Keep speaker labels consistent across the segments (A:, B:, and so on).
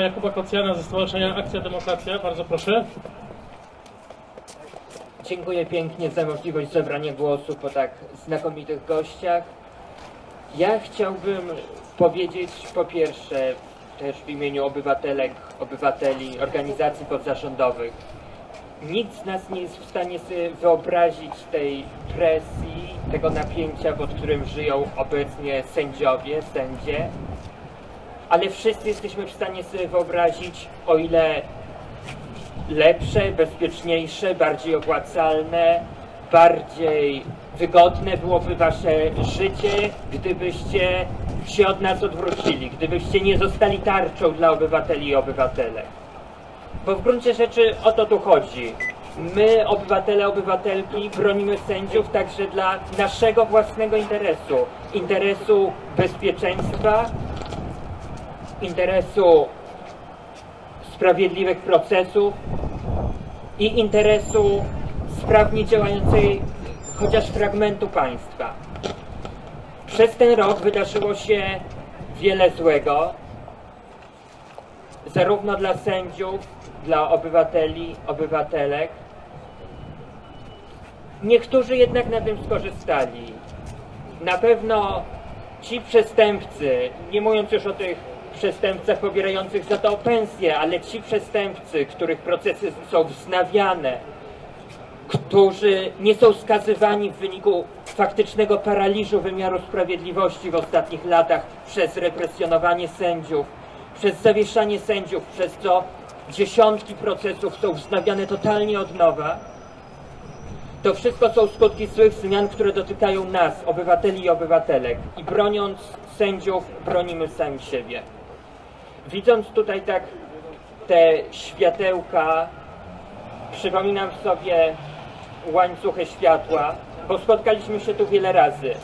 A: Jakuba Kocjana ze Stowarzyszenia Akcja Demokracja. Bardzo proszę.
B: Dziękuję pięknie za możliwość zabrania głosu po tak znakomitych gościach. Ja chciałbym powiedzieć po pierwsze też w imieniu obywatelek, obywateli, organizacji pozarządowych. Nikt z nas nie jest w stanie sobie wyobrazić tej presji, tego napięcia, pod którym żyją obecnie sędziowie, sędzie, ale wszyscy jesteśmy w stanie sobie wyobrazić, o ile lepsze, bezpieczniejsze, bardziej opłacalne, bardziej wygodne byłoby wasze życie, gdybyście się od nas odwrócili, gdybyście nie zostali tarczą dla obywateli i obywatelek. Bo w gruncie rzeczy o to tu chodzi. My, obywatele, obywatelki, bronimy sędziów także dla naszego własnego interesu. Interesu bezpieczeństwa, interesu sprawiedliwych procesów i interesu sprawnie działającej chociaż fragmentu państwa. Przez ten rok wydarzyło się wiele złego, zarówno dla sędziów, dla obywateli, obywatelek. Niektórzy jednak na tym skorzystali. Na pewno ci przestępcy, nie mówiąc już o tych przestępcach pobierających za to pensję, ale ci przestępcy, których procesy są wznawiane, którzy nie są skazywani w wyniku faktycznego paraliżu wymiaru sprawiedliwości w ostatnich latach przez represjonowanie sędziów, przez zawieszanie sędziów, przez co dziesiątki procesów są wznawiane totalnie od nowa, to wszystko są skutki złych zmian, które dotykają nas, obywateli i obywatelek. I broniąc sędziów, bronimy sami siebie. Widząc tutaj tak te światełka, przypominam sobie łańcuchy światła, bo spotkaliśmy się tu wiele razy.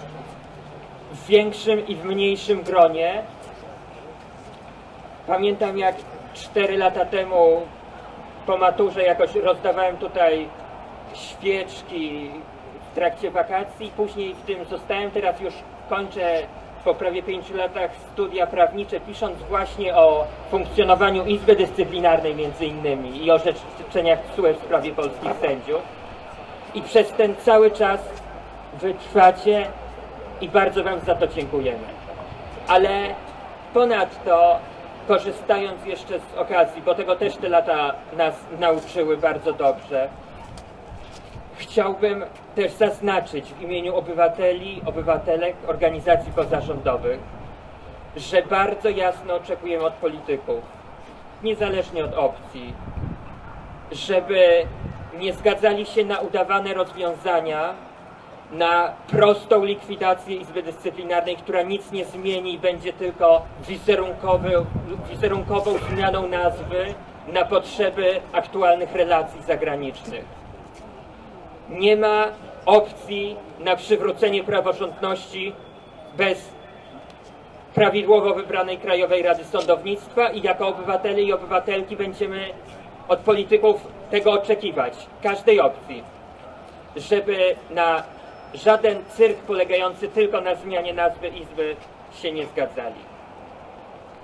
B: W większym i w mniejszym gronie. Pamiętam jak cztery lata temu po maturze jakoś rozdawałem tutaj świeczki w trakcie wakacji, później w tym zostałem, teraz już kończę po prawie pięciu latach studia prawnicze, pisząc właśnie o funkcjonowaniu Izby Dyscyplinarnej między innymi i orzeczeniach TSUE w sprawie polskich sędziów. I przez ten cały czas wytrwacie i bardzo Wam za to dziękujemy. Ale ponadto, korzystając jeszcze z okazji, bo tego też te lata nas nauczyły bardzo dobrze, Chciałbym też zaznaczyć w imieniu obywateli, obywatelek, organizacji pozarządowych, że bardzo jasno oczekujemy od polityków, niezależnie od opcji, żeby nie zgadzali się na udawane rozwiązania, na prostą likwidację Izby Dyscyplinarnej, która nic nie zmieni i będzie tylko wizerunkową zmianą nazwy na potrzeby aktualnych relacji zagranicznych. Nie ma opcji na przywrócenie praworządności bez prawidłowo wybranej Krajowej Rady Sądownictwa i jako obywatele i obywatelki będziemy od polityków tego oczekiwać, każdej opcji, żeby na żaden cyrk polegający tylko na zmianie nazwy Izby się nie zgadzali.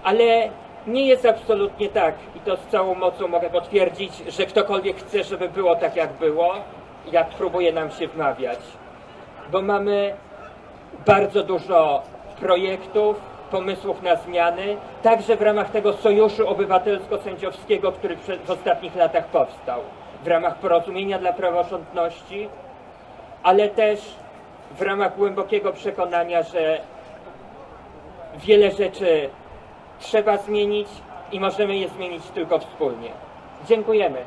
B: Ale nie jest absolutnie tak, i to z całą mocą mogę potwierdzić, że ktokolwiek chce, żeby było tak, jak było, jak próbuje nam się wmawiać. Bo mamy bardzo dużo projektów, pomysłów na zmiany, także w ramach tego sojuszu obywatelsko-sędziowskiego, który w ostatnich latach powstał, w ramach porozumienia dla praworządności, ale też w ramach głębokiego przekonania, że wiele rzeczy trzeba zmienić i możemy je zmienić tylko wspólnie. Dziękujemy.